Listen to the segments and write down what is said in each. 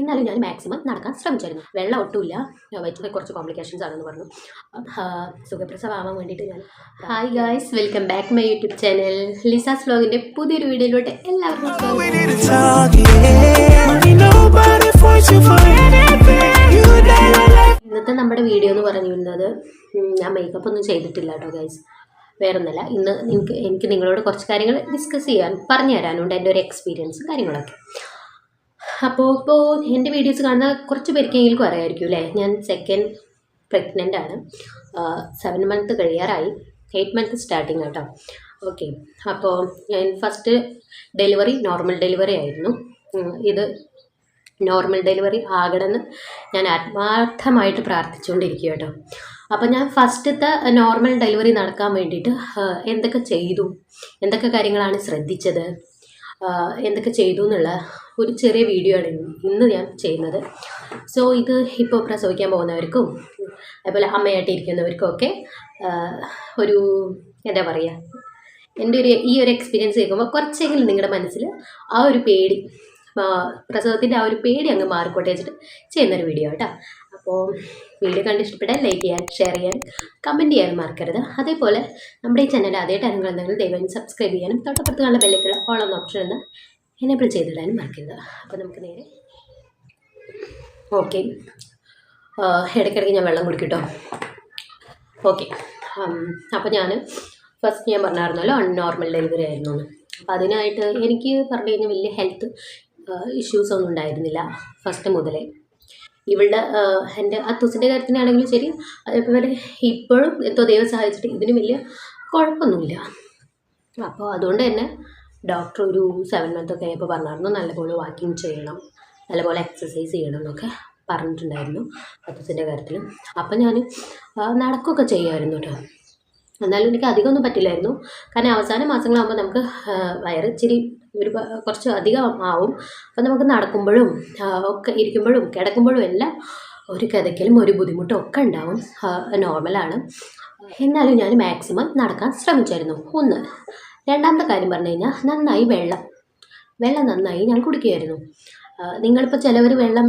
എന്നാലും ഞാൻ മാക്സിമം നടക്കാൻ ശ്രമിച്ചായിരുന്നു. വെള്ളം ഒട്ടുമില്ല. വയറ്റിൽ കുറച്ച് കോംപ്ലിക്കേഷൻസ് ആണെന്ന് പറഞ്ഞു. സുഖപ്രസവമാവാൻ വേണ്ടിയിട്ട് ഞാൻ hi guys welcome back my YouTube channel Lisa's വ്ലോഗിന്റെ പുതിയൊരു വീഡിയോയിലോട്ട് എല്ലാവർക്കും. ഇന്നത്തെ നമ്മുടെ വീഡിയോ എന്ന് പറഞ്ഞിരുന്നത് ഞാൻ മേക്കപ്പ് ഒന്നും ചെയ്തിട്ടില്ല കേട്ടോ ഗൈസ് വേറൊന്നല്ല ഇന്ന് എനിക്ക് എനിക്ക് നിങ്ങളോട് കുറച്ച് കാര്യങ്ങൾ ഡിസ്കസ് ചെയ്യാൻ പറഞ്ഞു തരാനുണ്ട് എന്റെ ഒരു എക്സ്പീരിയൻസും കാര്യങ്ങളൊക്കെ. അപ്പോൾ ഇപ്പോൾ എന്റെ വീഡിയോസ് കാണുന്ന കുറച്ച് പേർക്കെങ്കിലും അറിയായിരിക്കും അല്ലേ? ഞാൻ സെക്കൻഡ് പ്രഗ്നന്റ് ആണ്. സെവൻ മന്ത് കഴിയാറായി. എയ്റ്റ് മന്ത് സ്റ്റാർട്ടിങ് കേട്ടോ ഓക്കെ അപ്പോൾ ഞാൻ ഫസ്റ്റ് ഡെലിവറി നോർമൽ ഡെലിവറി ആയിരുന്നു. ഇത് നോർമൽ ഡെലിവറി ആകണമെന്ന് ഞാൻ ആത്മാർത്ഥമായിട്ട് പ്രാർത്ഥിച്ചുകൊണ്ടിരിക്കുക കേട്ടോ അപ്പോൾ ഞാൻ ഫസ്റ്റത്തെ നോർമൽ ഡെലിവറി നടക്കാൻ വേണ്ടിയിട്ട് എന്തൊക്കെ ചെയ്തു? എന്തൊക്കെ കാര്യങ്ങളാണ് ശ്രദ്ധിച്ചത്? എന്തൊക്കെ ചെയ്തു എന്നുള്ള ഒരു ചെറിയ വീഡിയോ ആണ് ഇന്ന്. ഞാൻ ചെയ്യുന്നത്. സോ ഇത് ഇപ്പോൾ പ്രസവിക്കാൻ പോകുന്നവർക്കും അതുപോലെ അമ്മയായിട്ട് ഇരിക്കുന്നവർക്കും ഒക്കെ ഒരു എന്താ പറയുക എന്റെ ഒരു ഈ ഒരു എക്സ്പീരിയൻസ് കേൾക്കുമ്പോൾ കുറച്ചെങ്കിലും നിങ്ങളുടെ മനസ്സിൽ ആ ഒരു പേടി പ്രസവത്തിന്റെ ആ ഒരു പേടി അങ്ങ് മാറിക്കോട്ടെ വെച്ചിട്ട് ചെയ്യുന്നൊരു വീഡിയോ കേട്ടോ അപ്പോൾ വീഡിയോ കണ്ട് ഇഷ്ടപ്പെട്ടാൽ ലൈക്ക് ചെയ്യാൻ ഷെയർ ചെയ്യാൻ കമന്റ് ചെയ്യാനും മറക്കരുത്. അതേപോലെ നമ്മുടെ ഈ ചാനൽ അതേ ടൈമുകൾ എന്തെങ്കിലും ദയവായി സബ്സ്ക്രൈബ് ചെയ്യാനും തൊട്ടപ്പുറത്ത് കാണുന്ന ബെല്ലേക്കുള്ള ഓൺ എന്ന ഓപ്ഷൻ എന്ന് എനേബിൾ ചെയ്തിടാനും മറക്കരുത്. അപ്പോൾ നമുക്ക് നേരെ ഓക്കെ ഇടയ്ക്കിടയ്ക്ക് ഞാൻ വെള്ളം കുടിക്കട്ടോ. ഓക്കെ അപ്പോൾ ഞാൻ ഫസ്റ്റ് ഞാൻ പറഞ്ഞായിരുന്നല്ലോ അൺനോർമൽ ഡെലിവറി ആയിരുന്നു അപ്പോൾ അതിനായിട്ട് എനിക്ക് പറഞ്ഞു കഴിഞ്ഞാൽ വലിയ ഹെൽത്ത് ഇഷ്യൂസ് ഒന്നും ഉണ്ടായിരുന്നില്ല ഫസ്റ്റ് മുതലേ. ഇവളുടെ എന്റെ അത്തൂസിന്റെ കാര്യത്തിനാണെങ്കിലും ശരി അതേപോലെ ഇപ്പോഴും എന്തോ ദൈവം സഹായിച്ചിട്ട് ഇതിന് വലിയ കുഴപ്പമൊന്നുമില്ല. അപ്പോൾ അതുകൊണ്ട് തന്നെ ഡോക്ടർ ഒരു സെവൻ മന്ത് ഒക്കെ ആയപ്പോൾ പറഞ്ഞായിരുന്നു നല്ലപോലെ വാക്കിംഗ് ചെയ്യണം നല്ലപോലെ എക്സസൈസ് ചെയ്യണം എന്നൊക്കെ പറഞ്ഞിട്ടുണ്ടായിരുന്നു പത്തസിന്റെ കാര്യത്തിൽ അപ്പം ഞാൻ നടക്കുകയൊക്കെ ചെയ്യുമായിരുന്നു കേട്ടോ എന്നാലും എനിക്ക് അധികമൊന്നും പറ്റില്ലായിരുന്നു. കാരണം അവസാന മാസങ്ങളാകുമ്പോൾ നമുക്ക് വയറ് ഇച്ചിരി ഒരു കുറച്ച് അധികം ആവും. അപ്പം നമുക്ക് നടക്കുമ്പോഴും ഒക്കെ ഇരിക്കുമ്പോഴും കിടക്കുമ്പോഴും എല്ലാം ഒരു കിതയ്ക്കലും ഒരു ബുദ്ധിമുട്ടും ഒക്കെ ഉണ്ടാവും. നോർമലാണ് എന്നാലും ഞാൻ മാക്സിമം നടക്കാൻ ശ്രമിച്ചായിരുന്നു. ഒന്ന് രണ്ടാമത്തെ കാര്യം പറഞ്ഞു കഴിഞ്ഞാൽ നന്നായി വെള്ളം. വെള്ളം നന്നായി ഞാൻ കുടിക്കുമായിരുന്നു നിങ്ങളിപ്പോൾ ചിലവർ വെള്ളം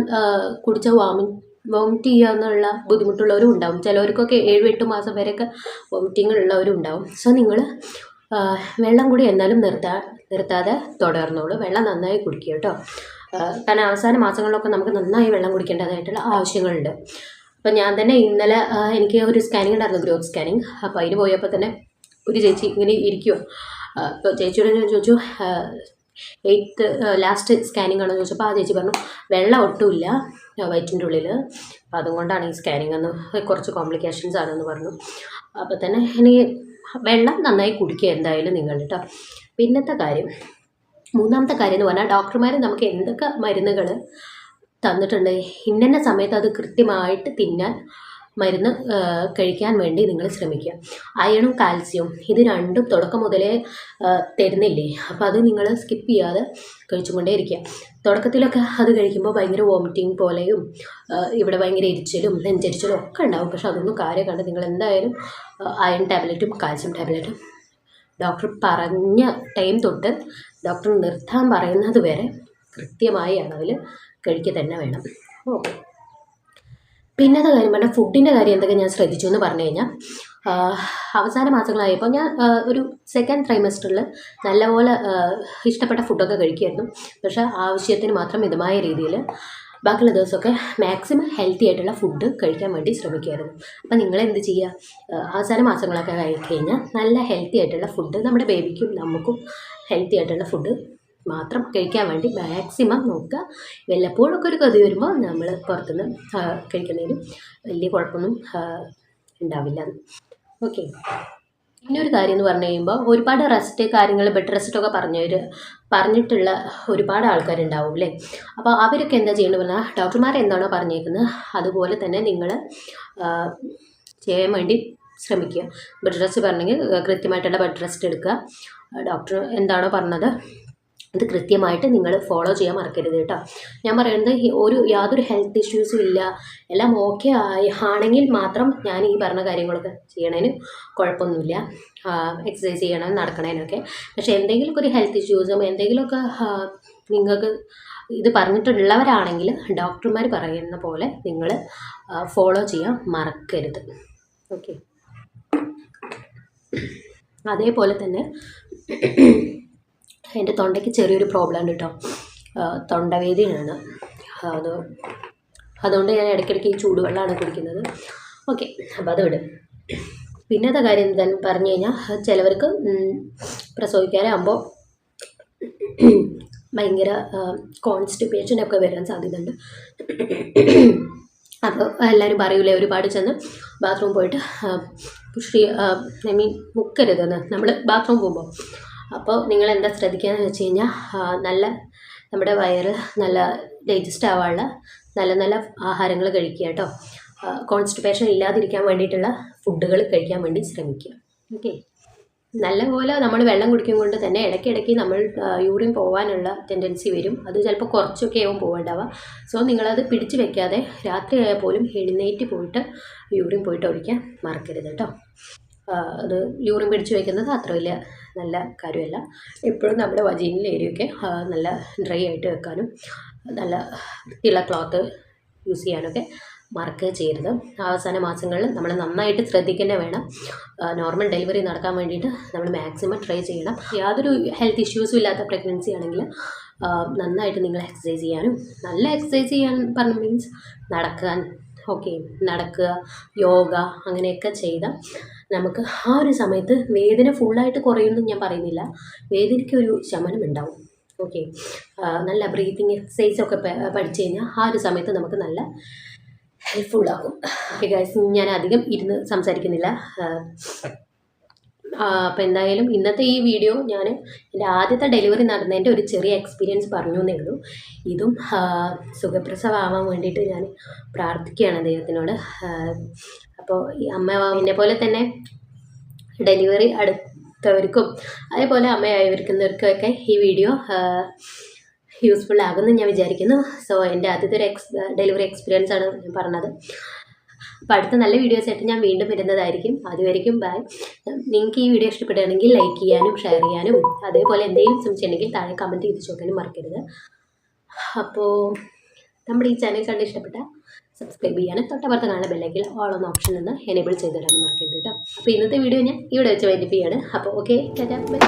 കുടിച്ച വാമി വോമിറ്റ് ചെയ്യുക എന്നുള്ള ബുദ്ധിമുട്ടുള്ളവരും ഉണ്ടാവും. ചിലവർക്കൊക്കെ ഏഴ് എട്ട് മാസം വരെയൊക്കെ വോമിറ്റിങ് ഉള്ളവരും ഉണ്ടാവും. സോ നിങ്ങൾ വെള്ളം കൂടി എന്നാലും നിർത്താ നിർത്താതെ തുടർന്നോളൂ. വെള്ളം നന്നായി കുടിക്കുക കേട്ടോ. കാരണം അവസാന മാസങ്ങളിലൊക്കെ നമുക്ക് നന്നായി വെള്ളം കുടിക്കേണ്ടതായിട്ടുള്ള ആവശ്യങ്ങളുണ്ട്. അപ്പം ഞാൻ തന്നെ ഇന്നലെ എനിക്ക് ഒരു സ്കാനിങ് ഉണ്ടായിരുന്നു ഗ്രോത്ത് സ്കാനിങ് അപ്പോൾ അതിന് പോയപ്പോൾ തന്നെ ഒരു ചേച്ചി ഇങ്ങനെ ഇരിക്കുമോ അപ്പോൾ ചേച്ചിയോട് ഞാൻ ചോദിച്ചു എയ്ത്ത് ലാസ്റ്റ് സ്കാനിങ് ആണെന്ന് ചോദിച്ചപ്പോൾ ആ ചേച്ചി പറഞ്ഞു വെള്ളം ഒട്ടുമില്ല വയറ്റിന്റെ ഉള്ളിൽ അപ്പോൾ അതുകൊണ്ടാണ് ഈ സ്കാനിങ് എന്ന് കുറച്ച് കോംപ്ലിക്കേഷൻസ് ആണെന്ന് പറഞ്ഞു. അപ്പോൾ തന്നെ എനിക്ക് വെള്ളം നന്നായി കുടിക്കുക എന്തായാലും നിങ്ങൾ കേട്ടോ. പിന്നത്തെ കാര്യം മൂന്നാമത്തെ കാര്യം എന്ന് പറഞ്ഞാൽ ഡോക്ടർമാർ നമുക്ക് എന്തൊക്കെ മരുന്നുകൾ തന്നിട്ടുണ്ട് ഇന്ന സമയത്ത് അത് കൃത്യമായിട്ട് തിന്നാൻ മരുന്ന് കഴിക്കാൻ വേണ്ടി നിങ്ങൾ ശ്രമിക്കുക. അയണും കാൽസ്യവും ഇത് രണ്ടും തുടക്കം മുതലേ തരുന്നില്ലേ? അപ്പോൾ അത് നിങ്ങൾ സ്കിപ്പ് ചെയ്യാതെ കഴിച്ചുകൊണ്ടേ ഇരിക്കുക തുടക്കത്തിലൊക്കെ അത് കഴിക്കുമ്പോൾ ഭയങ്കര വോമിറ്റിംഗ് പോലെയും ഇവിടെ ഭയങ്കര എരിച്ചിലും നെഞ്ചരിച്ചിലും ഒക്കെ ഉണ്ടാവും. പക്ഷെ അതൊന്നും കാര്യം കണ്ട് നിങ്ങൾ എന്തായാലും അയൺ ടാബ്ലറ്റും കാൽസ്യം ടാബ്ലറ്റും ഡോക്ടർ പറഞ്ഞ ടൈം തൊട്ട് ഡോക്ടർ നിർത്താൻ പറയുന്നത് വരെ കൃത്യമായി അളവിൽ കഴിക്കുക തന്നെ വേണം. ഓക്കെ. പിന്നത്തെ കാര്യം പറഞ്ഞാൽ ഫുഡിന്റെ കാര്യം എന്തൊക്കെ ഞാൻ ശ്രദ്ധിച്ചു എന്ന് പറഞ്ഞു കഴിഞ്ഞാൽ അവസാന മാസങ്ങളായപ്പോൾ ഞാൻ ഒരു സെക്കൻഡ് ട്രൈമസ്റ്ററിൽ നല്ലപോലെ ഇഷ്ടപ്പെട്ട ഫുഡൊക്കെ കഴിക്കുമായിരുന്നു പക്ഷേ ആവശ്യത്തിന് മാത്രം മിതമായ രീതിയിൽ ബാക്കിയുള്ള ദിവസമൊക്കെ മാക്സിമം ഹെൽത്തി ആയിട്ടുള്ള ഫുഡ് കഴിക്കാൻ വേണ്ടി ശ്രമിക്കുമായിരുന്നു അപ്പോൾ നിങ്ങൾ എന്ത് ചെയ്യുക അവസാന മാസങ്ങളൊക്കെ കഴിഞ്ഞാൽ നല്ല ഹെൽത്തി ആയിട്ടുള്ള ഫുഡ് നമ്മുടെ ബേബിക്കും നമുക്കും ഹെൽത്തി ആയിട്ടുള്ള ഫുഡ് മാത്രം കഴിക്കാൻ വേണ്ടി മാക്സിമം നോക്കുക. വല്ലപ്പോഴൊക്കെ ഒരു കൊതി വരുമ്പോൾ നമ്മൾ പുറത്തുനിന്ന് കഴിക്കുന്നതിന് വലിയ കുഴപ്പമൊന്നും ഉണ്ടാവില്ല. ഓക്കെ പിന്നെ ഒരു കാര്യം എന്ന് പറഞ്ഞു കഴിയുമ്പോൾ ഒരുപാട് റെസ്റ്റ് കാര്യങ്ങൾ ബെഡ് റെസ്റ്റൊക്കെ പറഞ്ഞവർ പറഞ്ഞിട്ടുള്ള ഒരുപാട് ആൾക്കാരുണ്ടാവും അല്ലേ? അപ്പോൾ അവരൊക്കെ എന്താ ചെയ്യണമെന്ന് പറഞ്ഞാൽ ഡോക്ടർമാർ എന്താണോ പറഞ്ഞേക്കുന്നത് അതുപോലെ തന്നെ നിങ്ങൾ ചെയ്യാൻ വേണ്ടി ശ്രമിക്കുക. ബെഡ് റെസ്റ്റ് പറഞ്ഞെങ്കിൽ കൃത്യമായിട്ടുള്ള ബെഡ് റെസ്റ്റ് എടുക്കുക. ഡോക്ടർ എന്താണോ പറഞ്ഞത് ഇത് കൃത്യമായിട്ട് നിങ്ങൾ ഫോളോ ചെയ്യാൻ മറക്കരുത് കേട്ടോ. ഞാൻ പറയുന്നത് ഒരു യാതൊരു ഹെൽത്ത് ഇഷ്യൂസും ഇല്ല. എല്ലാം ഓക്കെ ആണെങ്കിൽ മാത്രം ഞാൻ ഈ പറഞ്ഞ കാര്യങ്ങളൊക്കെ ചെയ്യണതിന് കുഴപ്പമൊന്നുമില്ല. എക്സസൈസ് ചെയ്യണം നടക്കണതിനൊക്കെ പക്ഷേ എന്തെങ്കിലുമൊക്കെ ഒരു ഹെൽത്ത് ഇഷ്യൂസും എന്തെങ്കിലുമൊക്കെ നിങ്ങൾക്ക് ഇത് പറഞ്ഞിട്ടുള്ളവരാണെങ്കിൽ ഡോക്ടർമാർ പറയുന്ന പോലെ നിങ്ങൾ ഫോളോ ചെയ്യാൻ മറക്കരുത്. ഓക്കെ അതേപോലെ തന്നെ എന്റെ തൊണ്ടയ്ക്ക് ചെറിയൊരു പ്രോബ്ലം ഉണ്ട് കേട്ടോ തൊണ്ടവേദിയാണ് അത് അതുകൊണ്ട് ഞാൻ ഇടയ്ക്കിടയ്ക്ക് ഈ ചൂടുവെള്ളമാണ് കുടിക്കുന്നത്. ഓക്കെ അപ്പോൾ അത് വിടും. പിന്നത്തെ കാര്യം എന്താണെന്ന് പറഞ്ഞു കഴിഞ്ഞാൽ ചിലവർക്ക് പ്രസവിക്കാനാകുമ്പോൾ ഭയങ്കര കോൺസ്റ്റിപ്പേഷനൊക്കെ വരാൻ സാധ്യതയുണ്ട്. അപ്പോൾ എല്ലാവരും പറയൂലേ ഒരുപാട് ചെന്ന് ബാത്റൂം പോയിട്ട് പുഷ്ടി ഐ മീൻ മുക്കരുതെന്ന് നമ്മൾ ബാത്റൂം പോകുമ്പോൾ അപ്പോൾ നിങ്ങൾ എന്താ ശ്രദ്ധിക്കുകയെന്ന് വെച്ച് കഴിഞ്ഞാൽ നല്ല നമ്മുടെ വയറ് നല്ല ഡൈജസ്റ്റ് ആവാനുള്ള നല്ല നല്ല ആഹാരങ്ങൾ കഴിക്കുക കേട്ടോ കോൺസ്റ്റിപ്പേഷൻ ഇല്ലാതിരിക്കാൻ വേണ്ടിയിട്ടുള്ള ഫുഡുകൾ കഴിക്കാൻ വേണ്ടി ശ്രമിക്കുക. ഓക്കെ നല്ലപോലെ നമ്മൾ വെള്ളം കുടിക്കും കൊണ്ട് തന്നെ ഇടയ്ക്കിടയ്ക്ക് നമ്മൾ യൂറിൻ പോകാനുള്ള ടെൻഡൻസി വരും. അത് ചിലപ്പോൾ കുറച്ചൊക്കെ ആവും പോകേണ്ടാവുക സോ നിങ്ങളത് പിടിച്ചു വെക്കാതെ രാത്രി ആയാൽ പോലും എഴുന്നേറ്റ് പോയിട്ട് യൂറിൻ പോയിട്ട് ഒഴിക്കാൻ മറക്കരുത് കേട്ടോ അത് യൂറിൻ പിടിച്ച് വയ്ക്കുന്നത് അത്ര വലിയ നല്ല കാര്യമല്ല. എപ്പോഴും നമ്മുടെ വജീനിലെ ഏരിയൊക്കെ നല്ല ഡ്രൈ ആയിട്ട് വെക്കാനും നല്ല വൃത്തിയുള്ള ക്ലോത്ത് യൂസ് ചെയ്യാനൊക്കെ മറക്കുക ചെയ്യരുത്. അവസാന മാസങ്ങളിൽ നമ്മൾ നന്നായിട്ട് ശ്രദ്ധിക്കേണ്ട വേണം. നോർമൽ ഡെലിവറി നടക്കാൻ വേണ്ടിയിട്ട് നമ്മൾ മാക്സിമം ട്രൈ ചെയ്യണം. യാതൊരു ഹെൽത്ത് ഇഷ്യൂസും ഇല്ലാത്ത പ്രഗ്നൻസി ആണെങ്കിൽ നന്നായിട്ട് നിങ്ങൾ എക്സസൈസ് ചെയ്യാനും നല്ല എക്സസൈസ് ചെയ്യാൻ പറഞ്ഞ മീൻസ് നടക്കാൻ ഓക്കെ നടക്കുക യോഗ അങ്ങനെയൊക്കെ ചെയ്താൽ നമുക്ക് ആ ഒരു സമയത്ത് വേദന ഫുള്ളായിട്ട് കുറയുമെന്ന് ഞാൻ പറയുന്നില്ല. വേദനയ്ക്ക് ഒരു ശമനം ഉണ്ടാവും. ഓക്കെ നല്ല ബ്രീത്തിങ് എക്സസൈസ് ഒക്കെ പഠിച്ചു കഴിഞ്ഞാൽ ആ ഒരു സമയത്ത് നമുക്ക് നല്ല ഹെൽപ്ഫുള്ളാകും ഓക്കെ ഗൈസ് ഞാൻ അധികം ഇരുന്ന് സംസാരിക്കുന്നില്ല. അപ്പോൾ എന്തായാലും ഇന്നത്തെ ഈ വീഡിയോ ഞാൻ എന്റെ ആദ്യത്തെ ഡെലിവറി നടന്നതിന്റെ ഒരു ചെറിയ എക്സ്പീരിയൻസ് പറഞ്ഞു എന്നേ ഉള്ളൂ ഇതും സുഖപ്രസവമാവാൻ വേണ്ടിയിട്ട് ഞാൻ പ്രാർത്ഥിക്കുകയാണ് ദൈവത്തിനോട്. അപ്പോൾ ഈ അമ്മ എന്നെ പോലെ തന്നെ ഡെലിവറി അടുത്തവർക്കും അതേപോലെ അമ്മയായവർക്കുന്നവർക്കൊക്കെ ഈ വീഡിയോ യൂസ്ഫുൾ ആകുമെന്ന് ഞാൻ വിചാരിക്കുന്നു. സോ എന്റെ ആദ്യത്തെ ഒരു എക്സ് ഡെലിവറി എക്സ്പീരിയൻസ് ആണ് ഞാൻ പറഞ്ഞത്. അപ്പോൾ അടുത്ത നല്ല വീഡിയോസ് ആയിട്ട് ഞാൻ വീണ്ടും വരുന്നതായിരിക്കും. അതുവരെയും ബൈ നിങ്ങൾക്ക് ഈ വീഡിയോ ഇഷ്ടപ്പെടുകയാണെങ്കിൽ ലൈക്ക് ചെയ്യാനും ഷെയർ ചെയ്യാനും അതേപോലെ എന്തെങ്കിലും സംശയമുണ്ടെങ്കിൽ താഴെ കമന്റ് ചെയ്ത് ചോദിക്കാനും മറക്കരുത്. അപ്പോൾ നമ്മുടെ ഈ ചാനൽ കണ്ട് ഇഷ്ടപ്പെട്ട സബ്സ്ക്രൈബ് ചെയ്യാനും തൊട്ടപ്പുറത്ത് കാണുന്ന ബെല്ലെങ്കിൽ ഓൾ എന്ന ഓപ്ഷൻ നിന്ന് എനേബിൾ ചെയ്ത് തരാനും മറക്കരുത് കേട്ടോ അപ്പോൾ ഇന്നത്തെ വീഡിയോ ഞാൻ ഇവിടെ വെച്ച് വൈൻഡപ്പ് അപ്പോൾ ഓക്കെ ടാറ്റാ ബൈ